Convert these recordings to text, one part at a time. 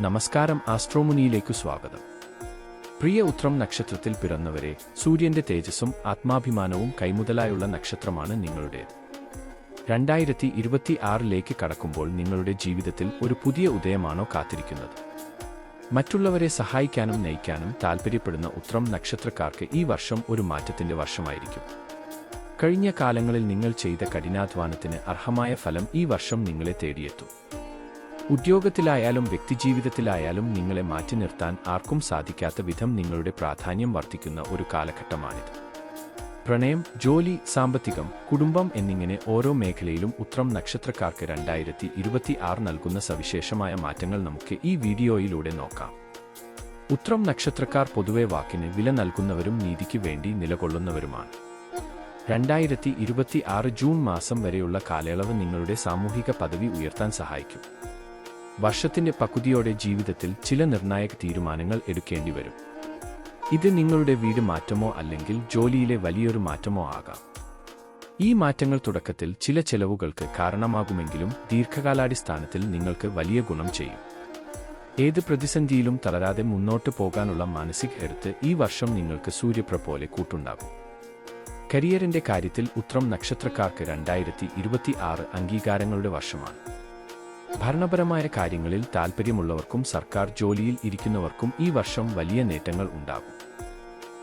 നമസ്കാരം ആസ്ട്രോമുനിയിലേക്കു സ്വാഗതം. പ്രിയ ഉത്രം നക്ഷത്രത്തിൽ പിറന്നവരെ സൂര്യന്റെ തേജസ്സും ആത്മാഭിമാനവും കൈമുതലായുള്ള നക്ഷത്രമാണ് നിങ്ങളുടേത്. രണ്ടായിരത്തി ഇരുപത്തി ആറിലേക്ക് കടക്കുമ്പോൾ നിങ്ങളുടെ ജീവിതത്തിൽ ഒരു പുതിയ ഉദയമാണോ കാത്തിരിക്കുന്നത്? മറ്റുള്ളവരെ സഹായിക്കാനും നയിക്കാനും താൽപ്പര്യപ്പെടുന്ന ഉത്രം നക്ഷത്രക്കാർക്ക് ഈ വർഷം ഒരു മാറ്റത്തിന്റെ വർഷമായിരിക്കും. കഴിഞ്ഞ കാലങ്ങളിൽ നിങ്ങൾ ചെയ്ത കഠിനാധ്വാനത്തിന് അർഹമായ ഫലം ഈ വർഷം നിങ്ങളെ തേടിയെത്തും. ഉദ്യോഗത്തിലായാലും വ്യക്തിജീവിതത്തിലായാലും നിങ്ങളെ മാറ്റി നിർത്താൻ ആർക്കും സാധിക്കാത്ത വിധം നിങ്ങളുടെ പ്രാധാന്യം വർദ്ധിക്കുന്ന ഒരു കാലഘട്ടമാണിത്. പ്രണയം ജോലി സാമ്പത്തികം കുടുംബം എന്നിങ്ങനെ ഓരോ മേഖലയിലും ഉത്രം നക്ഷത്രക്കാർക്ക് രണ്ടായിരത്തി ഇരുപത്തി ആറ് നൽകുന്ന സവിശേഷമായ മാറ്റങ്ങൾ നമുക്ക് ഈ വീഡിയോയിലൂടെ നോക്കാം. ഉത്രം നക്ഷത്രക്കാർ പൊതുവെ വാക്കിന് വില നൽകുന്നവരും നീതിക്ക് വേണ്ടി നിലകൊള്ളുന്നവരുമാണ്. രണ്ടായിരത്തി ഇരുപത്തി ആറ് ജൂൺ മാസം വരെയുള്ള കാലയളവ് നിങ്ങളുടെ സാമൂഹിക പദവി ഉയർത്താൻ സഹായിക്കും. വർഷത്തിന്റെ പകുതിയോടെ ജീവിതത്തിൽ ചില നിർണായക തീരുമാനങ്ങൾ എടുക്കേണ്ടി വരും. ഇത് നിങ്ങളുടെ വീട് മാറ്റമോ അല്ലെങ്കിൽ ജോലിയിലെ വലിയൊരു മാറ്റമോ ആകാം. ഈ മാറ്റങ്ങൾ തുടക്കത്തിൽ ചില ചെലവുകൾക്ക് കാരണമാകുമെങ്കിലും ദീർഘകാലാടിസ്ഥാനത്തിൽ നിങ്ങൾക്ക് വലിയ ഗുണം ചെയ്യും. ഏത് പ്രതിസന്ധിയിലും തളരാതെ മുന്നോട്ട് പോകാനുള്ള മാനസിക എടുത്ത് ഈ വർഷം നിങ്ങൾക്ക് സൂര്യപ്ര പോലെ കൂട്ടുണ്ടാകും. കരിയറിന്റെ കാര്യത്തിൽ ഉത്രം നക്ഷത്രക്കാർക്ക് രണ്ടായിരത്തി ഇരുപത്തി ആറ് അംഗീകാരങ്ങളുടെ വർഷമാണ്. ഭരണപരമായ കാര്യങ്ങളിൽ താൽപ്പര്യമുള്ളവർക്കും സർക്കാർ ജോലിയിൽ ഇരിക്കുന്നവർക്കും ഈ വർഷം വലിയ നേട്ടങ്ങൾ ഉണ്ടാകും.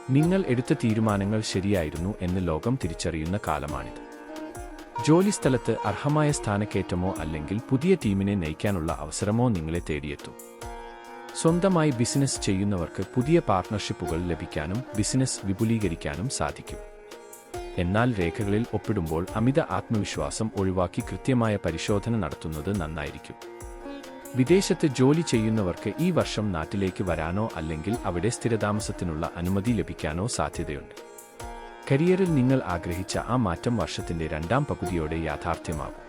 നിങ്ങൾ എടുത്ത തീരുമാനങ്ങൾ ശരിയായിരുന്നു എന്ന് ലോകം തിരിച്ചറിയുന്ന കാലമാണിത്. ജോലിസ്ഥലത്ത് അർഹമായ സ്ഥാനക്കയറ്റമോ അല്ലെങ്കിൽ പുതിയ ടീമിനെ നയിക്കാനുള്ള അവസരമോ നിങ്ങളെ തേടിയെത്തും. സ്വന്തമായി ബിസിനസ് ചെയ്യുന്നവർക്ക് പുതിയ പാർട്ണർഷിപ്പുകൾ ലഭിക്കാനും ബിസിനസ് വിപുലീകരിക്കാനും സാധിക്കും. എന്നാൽ രേഖകളിൽ ഒപ്പിടുമ്പോൾ അമിത ആത്മവിശ്വാസം ഒഴിവാക്കി കൃത്യമായ പരിശോധന നടത്തുന്നത് നന്നായിരിക്കും. വിദേശത്ത് ജോലി ചെയ്യുന്നവർക്ക് ഈ വർഷം നാട്ടിലേക്ക് വരാനോ അല്ലെങ്കിൽ അവിടെ സ്ഥിരതാമസത്തിനുള്ള അനുമതി ലഭിക്കാനോ സാധ്യതയുണ്ട്. കരിയറിൽ നിങ്ങൾ ആഗ്രഹിച്ച ആ മാറ്റം വർഷത്തിന്റെ രണ്ടാം പകുതിയോടെ യാഥാർത്ഥ്യമാകും.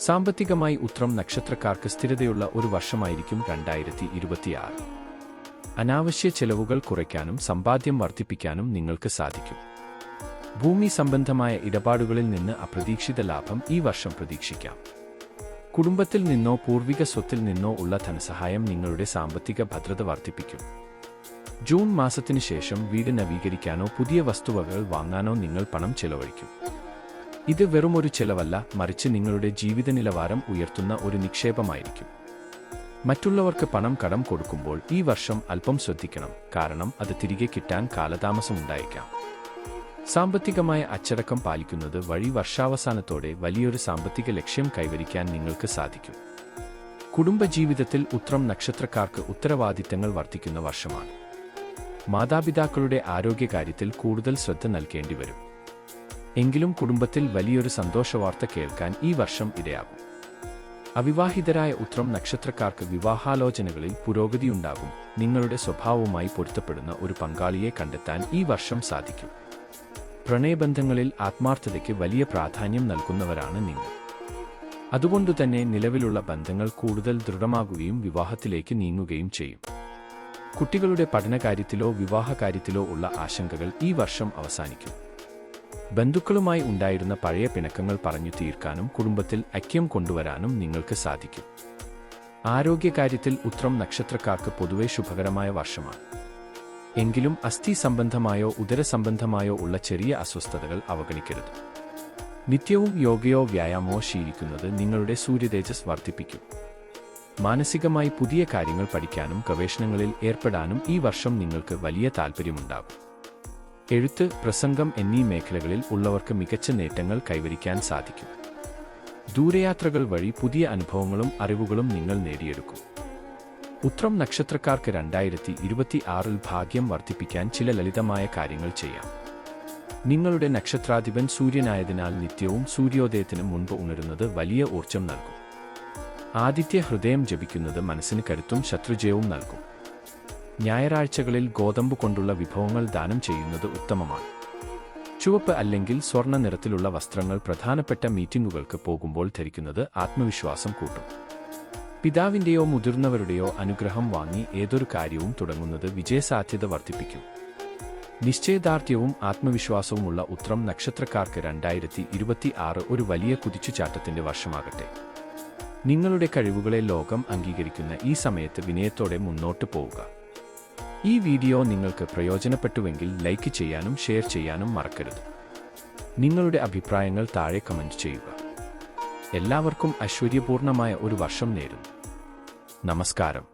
സാമ്പത്തികമായി ഉത്രം നക്ഷത്രക്കാർക്ക് സ്ഥിരതയുള്ള ഒരു വർഷമായിരിക്കും രണ്ടായിരത്തി ഇരുപത്തിയാറ് അനാവശ്യ ചെലവുകൾ കുറയ്ക്കാനും സമ്പാദ്യം വർദ്ധിപ്പിക്കാനും നിങ്ങൾക്ക് സാധിക്കും. ഭൂമി സംബന്ധമായ ഇടപാടുകളിൽ നിന്ന് അപ്രതീക്ഷിത ലാഭം ഈ വർഷം പ്രതീക്ഷിക്കാം. കുടുംബത്തിൽ നിന്നോ പൂർവിക സ്വത്തിൽ നിന്നോ ഉള്ള ധനസഹായം നിങ്ങളുടെ സാമ്പത്തിക ഭദ്രത വർദ്ധിപ്പിക്കും. ജൂൺ മാസത്തിനു ശേഷം വീട് നവീകരിക്കാനോ പുതിയ വസ്തുവകകൾ വാങ്ങാനോ നിങ്ങൾ പണം ചെലവഴിക്കും. ഇത് വെറുമൊരു ചെലവല്ല മറിച്ച് നിങ്ങളുടെ ജീവിത നിലവാരം ഉയർത്തുന്ന ഒരു നിക്ഷേപമായിരിക്കും. മറ്റുള്ളവർക്ക് പണം കടം കൊടുക്കുമ്പോൾ ഈ വർഷം അല്പം ശ്രദ്ധിക്കണം കാരണം അത് തിരികെ കിട്ടാൻ കാലതാമസമുണ്ടായേക്കാം. സാമ്പത്തികമായ അച്ചടക്കം പാലിക്കുന്നത് വഴി വർഷാവസാനത്തോടെ വലിയൊരു സാമ്പത്തിക ലക്ഷ്യം കൈവരിക്കാൻ നിങ്ങൾക്ക് സാധിക്കും. കുടുംബജീവിതത്തിൽ ഉത്രം നക്ഷത്രക്കാർക്ക് ഉത്തരവാദിത്തങ്ങൾ വർദ്ധിക്കുന്ന വർഷമാണ്. മാതാപിതാക്കളുടെ ആരോഗ്യകാര്യത്തിൽ കൂടുതൽ ശ്രദ്ധ നൽകേണ്ടി വരും എങ്കിലും കുടുംബത്തിൽ വലിയൊരു സന്തോഷവാർത്ത കേൾക്കാൻ ഈ വർഷം ഇടയാകും. അവിവാഹിതരായ ഉത്രം നക്ഷത്രക്കാർക്ക് വിവാഹാലോചനകളിൽ പുരോഗതിയുണ്ടാകും നിങ്ങളുടെ സ്വഭാവവുമായി പൊരുത്തപ്പെടുന്ന ഒരു പങ്കാളിയെ കണ്ടെത്താൻ ഈ വർഷം സാധിക്കും. പ്രണയബന്ധങ്ങളിൽ ആത്മാർത്ഥതയ്ക്ക് വലിയ പ്രാധാന്യം നൽകുന്നവരാണ് നിങ്ങൾ. അതുകൊണ്ടുതന്നെ നിലവിലുള്ള ബന്ധങ്ങൾ കൂടുതൽ ദൃഢമാകുകയും വിവാഹത്തിലേക്ക് നീങ്ങുകയും ചെയ്യും. കുട്ടികളുടെ പഠനകാര്യത്തിലോ വിവാഹകാര്യത്തിലോ ഉള്ള ആശങ്കകൾ ഈ വർഷം അവസാനിക്കും. ബന്ധുക്കളുമായി ഉണ്ടായിരുന്ന പഴയ പിണക്കങ്ങൾ പറഞ്ഞു തീർക്കാനും കുടുംബത്തിൽ ഐക്യം കൊണ്ടുവരാനും നിങ്ങൾക്ക് സാധിക്കും. ആരോഗ്യകാര്യത്തിൽ ഉത്രം നക്ഷത്രക്കാർക്ക് പൊതുവെ ശുഭകരമായ വർഷമാണ്. എങ്കിലും അസ്ഥി സംബന്ധമായോ ഉദരസംബന്ധമായോ ഉള്ള ചെറിയ അസ്വസ്ഥതകൾ അവഗണിക്കരുത്. നിത്യവും യോഗയോ വ്യായാമോ ശീലിക്കുന്നത് നിങ്ങളുടെ സൂര്യതേജസ് വർദ്ധിപ്പിക്കും. മാനസികമായി പുതിയ കാര്യങ്ങൾ പഠിക്കാനും ഗവേഷണങ്ങളിൽ ഏർപ്പെടാനും ഈ വർഷം നിങ്ങൾക്ക് വലിയ താൽപ്പര്യമുണ്ടാകും എഴുത്ത് പ്രസംഗം എന്നീ മേഖലകളിൽ ഉള്ളവർക്ക് മികച്ച നേട്ടങ്ങൾ കൈവരിക്കാൻ സാധിക്കും. ദൂരയാത്രകൾ വഴി പുതിയ അനുഭവങ്ങളും അറിവുകളും നിങ്ങൾ നേടിയെടുക്കും. ഉത്രം നക്ഷത്രക്കാർക്ക് രണ്ടായിരത്തി ഇരുപത്തി ആറിൽ ഭാഗ്യം വർദ്ധിപ്പിക്കാൻ ചില ലളിതമായ കാര്യങ്ങൾ ചെയ്യാം. നിങ്ങളുടെ നക്ഷത്രാധിപൻ സൂര്യനായതിനാൽ നിത്യവും സൂര്യോദയത്തിന് മുൻപ് ഉണരുന്നത് വലിയ ഊർജം നൽകും. ആദിത്യ ഹൃദയം ജപിക്കുന്നത് മനസ്സിന് കരുത്തും ശത്രുജയവും നൽകും. ഞായറാഴ്ചകളിൽ ഗോതമ്പ് കൊണ്ടുള്ള വിഭവങ്ങൾ ദാനം ചെയ്യുന്നത് ഉത്തമമാണ്. ചുവപ്പ് അല്ലെങ്കിൽ സ്വർണ നിറത്തിലുള്ള വസ്ത്രങ്ങൾ പ്രധാനപ്പെട്ട മീറ്റിംഗുകൾക്ക് പോകുമ്പോൾ ധരിക്കുന്നത് ആത്മവിശ്വാസം കൂട്ടും. പിതാവിന്റെയോ മുതിർന്നവരുടെയോ അനുഗ്രഹം വാങ്ങി ഏതൊരു കാര്യവും തുടങ്ങുന്നത് വിജയസാധ്യത വർദ്ധിപ്പിക്കും. നിശ്ചയദാർഢ്യവും ആത്മവിശ്വാസവുമുള്ള ഉത്രം നക്ഷത്രക്കാർക്ക് രണ്ടായിരത്തി ഇരുപത്തി ആറ് ഒരു വലിയ കുതിച്ചുചാട്ടത്തിന്റെ വർഷമാകട്ടെ. നിങ്ങളുടെ കഴിവുകളെ ലോകം അംഗീകരിക്കുന്ന ഈ സമയത്ത് വിനയത്തോടെ മുന്നോട്ട് പോവുക. ഈ വീഡിയോ നിങ്ങൾക്ക് പ്രയോജനപ്പെട്ടുവെങ്കിൽ ലൈക്ക് ചെയ്യാനും ഷെയർ ചെയ്യാനും മറക്കരുത്. നിങ്ങളുടെ അഭിപ്രായങ്ങൾ താഴെ കമന്റ് ചെയ്യുക. എല്ലാവർക്കും ഐശ്വര്യപൂർണമായ ഒരു വർഷം നേരുന്നു. നമസ്കാരം